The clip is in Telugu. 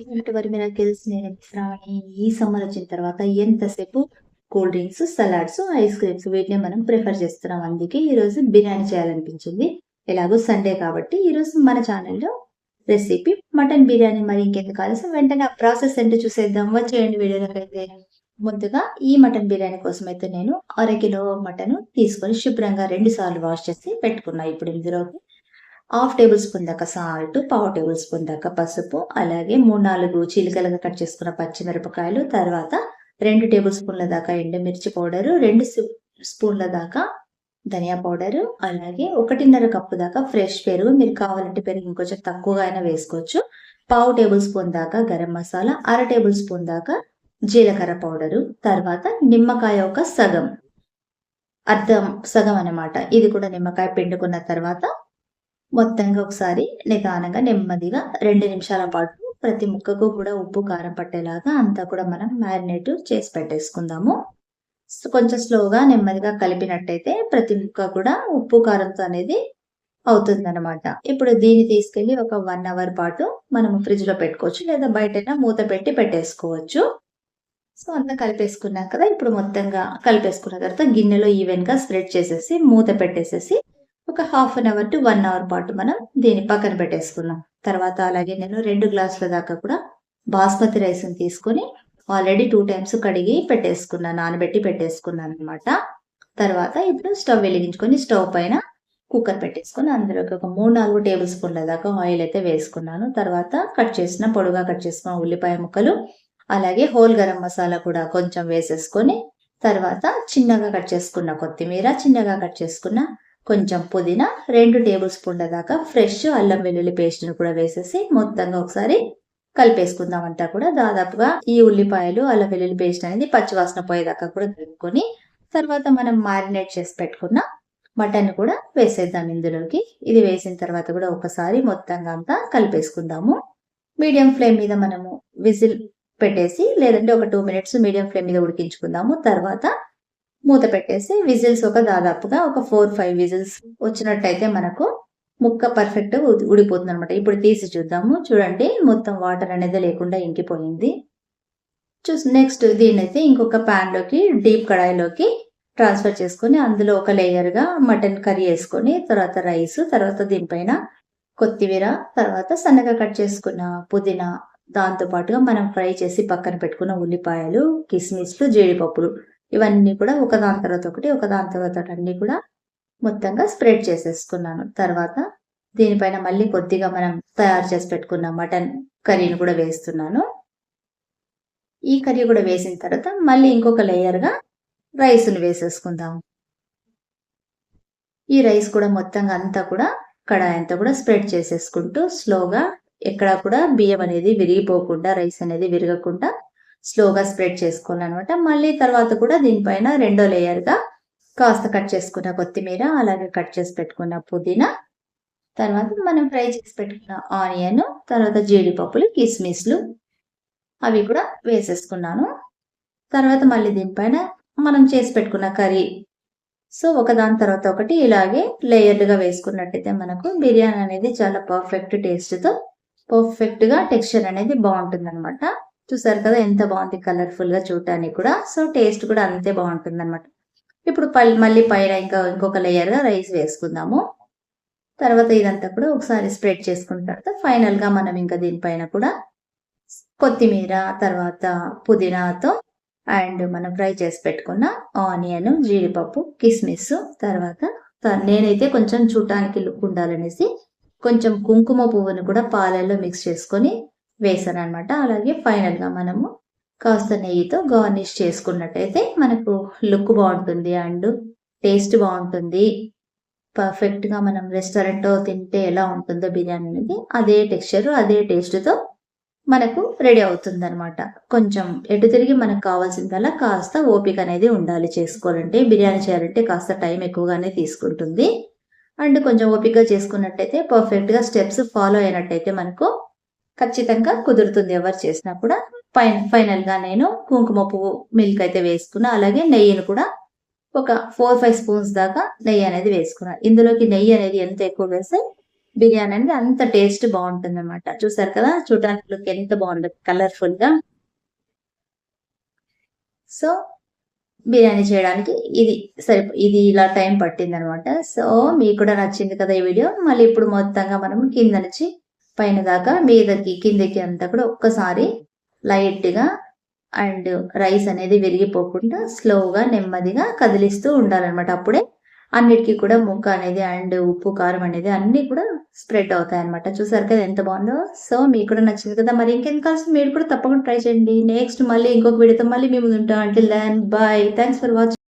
చేసినట్టు టు వరి మిరాకిల్స్ నేను ఈ సమ్మర్ వచ్చిన తర్వాత ఎంతసేపు cool drinks salads ice creams వీటిని మనం ప్రిఫర్ చేస్తున్నాం. అందుకే ఈరోజు బిర్యానీ చేయాలనిపించింది. ఎలాగో సండే కాబట్టి ఈరోజు మన ఛానల్లో రెసిపీ మటన్ బిర్యానీ మరి ఇంకెందుకు ఆలస్యం? వెంటనే ఆ ప్రాసెస్ ఏంటో చూసేద్దాం. వచ్చేయండి వీడియోలోకి ముందుగా ఈ మటన్ బిర్యానీ కోసం అయితే నేను అర కిలో మటన్ తీసుకొని శుభ్రంగా రెండు సార్లు వాష్ చేసి పెట్టుకున్నా. ఇప్పుడు ఇందులోకి హాఫ్ టేబుల్ స్పూన్ దాకా సాల్ట్ పావు టేబుల్ స్పూన్ దాకా పసుపు అలాగే మూడు నాలుగు చీలికలుగా కట్ చేసుకున్న పచ్చిమిరపకాయలు తర్వాత రెండు టేబుల్ స్పూన్ల దాకా ఎండుమిర్చి పౌడరు రెండు స్పూన్ల దాకా ధనియా పౌడరు అలాగే ఒకటిన్నర కప్పు దాకా ఫ్రెష్ పెరుగు. మీరు కావాలంటే పెరుగు ఇంకొంచెం తక్కువగా అయినా వేసుకోవచ్చు. పావు టేబుల్ స్పూన్ దాకా గరం మసాలా అర టేబుల్ స్పూన్ దాకా జీలకర్ర పౌడరు తర్వాత నిమ్మకాయ ఒక సగం. అర్థం సగం అనమాట ఇది కూడా నిమ్మకాయ పిండుకున్న తర్వాత మొత్తంగా ఒకసారి నిదానంగా నెమ్మదిగా రెండు నిమిషాల పాటు ప్రతి ముక్కకు కూడా ఉప్పు కారం పట్టేలాగా అంతా కూడా మనం మ్యారినేట్ చేసి పెట్టేసుకుందాము. కొంచెం స్లోగా నెమ్మదిగా కలిపినట్టయితే ప్రతి ముక్క కూడా ఉప్పు కారంతో అనేది అవుతుందన్నమాట. ఇప్పుడు దీన్ని తీసుకెళ్ళి ఒక వన్ అవర్ పాటు మనం ఫ్రిడ్జ్లో పెట్టుకోవచ్చు లేదా బయటైనా మూత పెట్టి పెట్టేసుకోవచ్చు. సో అంతా కలిపేసుకున్నాం కదా ఇప్పుడు మొత్తంగా కలిపేసుకున్న తర్వాత గిన్నెలో ఈవెన్గా స్ప్రెడ్ చేసేసి మూత పెట్టేసేసి ఒక half an hour to one hour పాటు మనం దీన్ని పక్కన పెట్టేసుకున్నాం తర్వాత అలాగే నేను రెండు గ్లాసుల దాకా కూడా బాస్మతి రైస్ని తీసుకొని ఆల్రెడీ టూ టైమ్స్ కడిగి పెట్టేసుకున్నాను నానబెట్టి పెట్టేసుకున్నాను అనమాట తర్వాత ఇప్పుడు స్టవ్ వెలిగించుకొని స్టవ్ పైన కుక్కర్ పెట్టేసుకొని అందులోకి ఒక మూడు నాలుగు టేబుల్ స్పూన్ల దాకా ఆయిల్ అయితే వేసుకున్నాను. తర్వాత కట్ చేసిన పొడుగా కట్ చేసుకున్న ఉల్లిపాయ ముక్కలు అలాగే హోల్ గరం మసాలా కూడా కొంచెం వేసేసుకొని తర్వాత చిన్నగా కట్ చేసుకున్న కొత్తిమీర చిన్నగా కట్ చేసుకున్న కొంచెం పుదీనా రెండు టేబుల్ స్పూన్ల దాకా ఫ్రెష్ అల్లం వెల్లుల్లి పేస్ట్ని కూడా వేసేసి మొత్తంగా ఒకసారి కలిపేసుకుందాం అంతా కూడా. దాదాపుగా ఈ ఉల్లిపాయలు అల్లం వెల్లుల్లి పేస్ట్ అనేది పచ్చివాసన పోయేదాకా కూడా కలుపుకొని తర్వాత మనం మారినేట్ చేసి పెట్టుకున్న మటన్ కూడా వేసేద్దాం ఇందులోకి. ఇది వేసిన తర్వాత కూడా ఒకసారి మొత్తంగా అంతా కలిపేసుకుందాము. మీడియం ఫ్లేమ్ మీద మనము విజిల్ పెట్టేసి లేదంటే ఒక టూ మినిట్స్ మీడియం ఫ్లేమ్ మీద ఉడికించుకుందాము. తర్వాత మూత పెట్టేసి విజిల్స్ ఒక దాదాపుగా ఒక ఫోర్ ఫైవ్ విజిల్స్ వచ్చినట్టయితే మనకు ముక్క పర్ఫెక్ట్ ఉడిపోతుంది అనమాట ఇప్పుడు తీసి చూద్దాము. చూడండి మొత్తం వాటర్ అనేది లేకుండా ఇంకిపోయింది. చూసి నెక్స్ట్ దీని అయితే ఇంకొక ప్యాన్లోకి డీప్ కడాయిలోకి ట్రాన్స్ఫర్ చేసుకొని అందులో ఒక లేయర్గా మటన్ కర్రీ వేసుకొని తర్వాత రైస్ తర్వాత దీనిపైన కొత్తిమీర తర్వాత సన్నగా కట్ చేసుకున్న పుదీనా దాంతో పాటుగా మనం ఫ్రై చేసి పక్కన పెట్టుకున్న ఉల్లిపాయలు కిస్మిస్లు జీడిపప్పులు ఇవన్నీ కూడా ఒకదాని తర్వాత ఒకటి ఒకదాని తర్వాత అన్ని కూడా మొత్తంగా స్ప్రెడ్ చేసేసుకున్నాను. తర్వాత దీనిపైన మళ్ళీ కొద్దిగా మనం తయారు చేసి పెట్టుకున్న మటన్ కర్రీని కూడా వేస్తున్నాను. ఈ కర్రీ కూడా వేసిన తర్వాత మళ్ళీ ఇంకొక లేయర్గా రైస్ను వేసేసుకుందాం. ఈ రైస్ కూడా మొత్తంగా అంతా కూడా కడాయి అంతా కూడా స్ప్రెడ్ చేసేసుకుంటూ స్లోగా ఎక్కడ కూడా బియ్యం అనేది విరిగిపోకుండా రైస్ అనేది విరగకుండా స్లోగా స్ప్రెడ్ అనమాట మళ్ళీ తర్వాత కూడా దీనిపైన రెండో లేయర్గా కాస్త కట్ చేసుకున్న కొత్తిమీర అలాగే కట్ చేసి పెట్టుకున్న పుదీనా తర్వాత మనం ఫ్రై చేసి పెట్టుకున్న ఆనియన్ తర్వాత జీడిపప్పులు కిస్మిస్లు అవి కూడా వేసేసుకున్నాను. తర్వాత మళ్ళీ దీనిపైన మనం చేసి పెట్టుకున్న కర్రీ. సో ఒకదాని తర్వాత ఒకటి ఇలాగే లేయర్లుగా వేసుకున్నట్టయితే మనకు బిర్యానీ అనేది చాలా పర్ఫెక్ట్ టేస్ట్తో పర్ఫెక్ట్గా టెక్స్చర్ అనేది బాగుంటుంది అనమాట చూసారు కదా ఎంత బాగుంది కలర్ఫుల్గా చూడటానికి కూడా. సో టేస్ట్ కూడా అంతే బాగుంటుంది అనమాట ఇప్పుడు మళ్ళీ పైన ఇంకా ఇంకొక లేయర్గా రైస్ వేసుకుందాము. తర్వాత ఇదంతా కూడా ఒకసారి స్ప్రెడ్ చేసుకున్న తర్వాత ఫైనల్గా మనం ఇంకా దీనిపైన కూడా కొత్తిమీర తర్వాత పుదీనాతో అండ్ మనం ఫ్రై చేసి పెట్టుకున్న ఆనియన్ జీడిపప్పు కిస్మిస్ తర్వాత నేనైతే కొంచెం చూడటానికి లుక్ ఉండాలనేసి కొంచెం కుంకుమ పువ్వుని కూడా పాలల్లో మిక్స్ చేసుకొని వేసాను అనమాట అలాగే ఫైనల్గా మనము కాస్త నెయ్యితో గార్నిష్ చేసుకున్నట్టయితే మనకు లుక్ బాగుంటుంది అండ్ టేస్ట్ బాగుంటుంది. పర్ఫెక్ట్గా మనం రెస్టారెంట్లో తింటే ఎలా ఉంటుందో బిర్యానీ అనేది అదే టెక్స్చర్ అదే టేస్ట్తో మనకు రెడీ అవుతుంది అనమాట కొంచెం ఎటు తిరిగి మనకు కావాల్సిందల్లా కాస్త ఓపిక అనేది ఉండాలి చేసుకోవాలంటే బిర్యానీ చేయాలంటే కాస్త టైం ఎక్కువగానే తీసుకుంటుంది. అండ్ కొంచెం ఓపికగా చేసుకున్నట్టయితే పర్ఫెక్ట్గా స్టెప్స్ ఫాలో అయినట్టయితే మనకు ఖచ్చితంగా కుదురుతుంది ఎవరు చేసినా కూడా. ఫైన ఫైనల్గా నేను కుంకుమ పువ్వు మిల్క్ అయితే వేసుకున్నా. అలాగే నెయ్యిని కూడా ఒక ఫోర్ ఫైవ్ స్పూన్స్ దాకా నెయ్యి అనేది వేసుకున్నా. ఇందులోకి నెయ్యి అనేది ఎంత ఎక్కువ వేస్తే బిర్యానీ అనేది అంత టేస్ట్ బాగుంటుంది అనమాట చూసారు కదా చూడడానికి లుక్ ఎంత బాగుంటుంది కలర్ఫుల్గా. సో బిర్యానీ చేయడానికి ఇది సరే ఇది ఇలా టైం పట్టింది అనమాట సో మీకు కూడా నచ్చింది కదా ఈ వీడియో మళ్ళీ ఇప్పుడు మొత్తంగా మనం కింద నుంచి పైన దాకా మీదకి కిందకి అంతా కూడా ఒక్కసారి లైట్గా అండ్ రైస్ అనేది విరిగిపోకుండా స్లోగా నెమ్మదిగా కదిలిస్తూ ఉండాలన్నమాట. అప్పుడే అన్నిటికీ కూడా ముక్క అనేది అండ్ ఉప్పు కారం అనేది అన్నీ కూడా స్ప్రెడ్ అవుతాయి అనమాట చూసారు కదా ఎంత బాగుందో? సో మీకు కూడా నచ్చింది కదా. మరి ఇంకెంత కాల్సి మీరు కూడా తప్పకుండా ట్రై చేయండి. నెక్స్ట్ మళ్ళీ ఇంకొక వీడియోతో మళ్ళీ మేము ఉంటాం. అంటే ల్యాండ్ బాయ్ థ్యాంక్స్ ఫర్ వాచింగ్